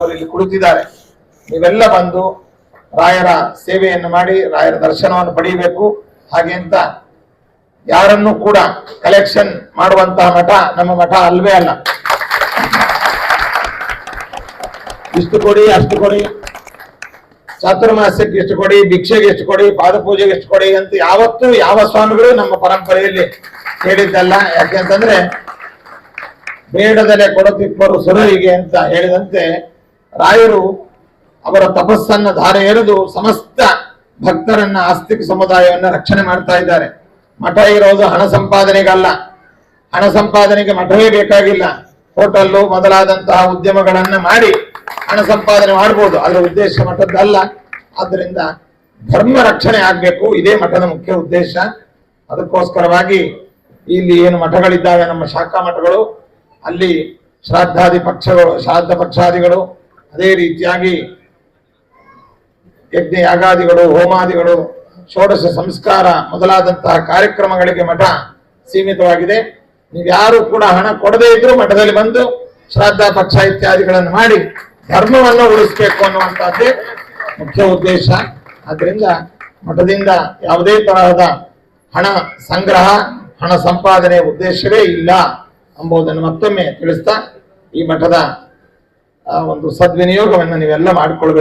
ಅವರು ಇಲ್ಲಿ ಕುಳಿತಿದ್ದಾರೆ. ನೀವೆಲ್ಲ ಬಂದು ರಾಯರ ಸೇವೆಯನ್ನು ಮಾಡಿ, ರಾಯರ ದರ್ಶನವನ್ನು ಪಡೆಯಬೇಕು. ಹಾಗೆ ಅಂತ ಯಾರನ್ನು ಕೂಡ ಕಲೆಕ್ಷನ್ ಮಾಡುವಂತಹ ಮಠ ನಮ್ಮ ಮಠ ಅಲ್ವೇ ಅಲ್ಲ. ಇಷ್ಟು ಕೊಡಿ, ಅಷ್ಟು ಕೊಡಿ. ಚಾತುರ್ಮಾಸ್ಯಕ್ಕೆ ಎಷ್ಟು ಕೊಡಿ, ಭಿಕ್ಷೆಗೆ ಎಷ್ಟು ಕೊಡಿ, ಪಾದಪೂಜೆಗೆ ಎಷ್ಟು ಕೊಡಿ ಅಂತ ಯಾವತ್ತೂ ಯಾವ ಸ್ವಾಮಿಗಳು ನಮ್ಮ ಪರಂಪರೆಯಲ್ಲಿ ಹೇಳಿದ್ದಲ್ಲ. ಯಾಕೆಂತಂದ್ರೆ ಬೇಡದಲೆ ಕೊಡತಿಪ್ಪರು ಸುರರಿಗೆ ಅಂತ ಹೇಳಿದಂತೆ ರಾಯರು ಅವರ ತಪಸ್ಸನ್ನ ಧಾರೆ ಎರೆದು ಸಮಸ್ತ ಭಕ್ತರನ್ನ ಆಸ್ತಿಕ ಸಮುದಾಯವನ್ನ ರಕ್ಷಣೆ ಮಾಡ್ತಾ ಇದ್ದಾರೆ. ಮಠ ಇರೋದು ಹಣ ಸಂಪಾದನೆಗಲ್ಲ. ಹಣ ಸಂಪಾದನೆಗೆ ಮಠವೇ ಬೇಕಾಗಿಲ್ಲ. ಹೋಟೆಲ್ಲು ಮೊದಲಾದಂತಹ ಉದ್ಯಮಗಳನ್ನ ಮಾಡಿ ಹಣ ಸಂಪಾದನೆ ಮಾಡಬಹುದು ಅದರ ಉದ್ದೇಶ ಮಠದ್ದಲ್ಲ. ಆದ್ದರಿಂದ ಧರ್ಮ ರಕ್ಷಣೆ ಆಗ್ಬೇಕು. ಇದೇ ಮಠದ ಮುಖ್ಯ ಉದ್ದೇಶ. ಅದಕ್ಕೋಸ್ಕರವಾಗಿ ಇಲ್ಲಿ ಏನು ಮಠಗಳಿದ್ದಾವೆ ನಮ್ಮ ಶಾಖಾ ಮಠಗಳು, ಅಲ್ಲಿ ಶ್ರಾದ್ದಾದಿ ಪಕ್ಷಗಳು ಶ್ರಾದ್ದ ಪಕ್ಷಾದಿಗಳು ಅದೇ ರೀತಿಯಾಗಿ ಯಜ್ಞ ಯಾಗಾದಿಗಳು, ಹೋಮಾದಿಗಳು, ಷೋಡಶ ಸಂಸ್ಕಾರ ಮೊದಲಾದಂತಹ ಕಾರ್ಯಕ್ರಮಗಳಿಗೆ ಮಠ ಸೀಮಿತವಾಗಿದೆ. ನೀವ್ಯಾರು ಕೂಡ ಹಣ ಕೊಡದೇ ಇದ್ರೂ ಮಠದಲ್ಲಿ ಬಂದು ಶ್ರಾದ್ದ ಪಕ್ಷ ಇತ್ಯಾದಿಗಳನ್ನು ಮಾಡಿ ಧರ್ಮವನ್ನು ಉಳಿಸ್ಬೇಕು ಅನ್ನುವಂತಹದ್ದೇ ಮುಖ್ಯ ಉದ್ದೇಶ. ಆದ್ರಿಂದ ಮಠದಿಂದ ಯಾವುದೇ ತರಹದ ಹಣ ಸಂಗ್ರಹ, ಹಣ ಸಂಪಾದನೆ ಉದ್ದೇಶವೇ ಇಲ್ಲ ಎಂಬುದನ್ನು ಮತ್ತೊಮ್ಮೆ ತಿಳಿಸ್ತಾ ಈ ಮಠದ ಆ, ಒಂದು ಸದ್ವಿನಿಯೋಗವನ್ನು ನೀವೆಲ್ಲ ಮಾಡಿಕೊಳ್ಬೇಕು.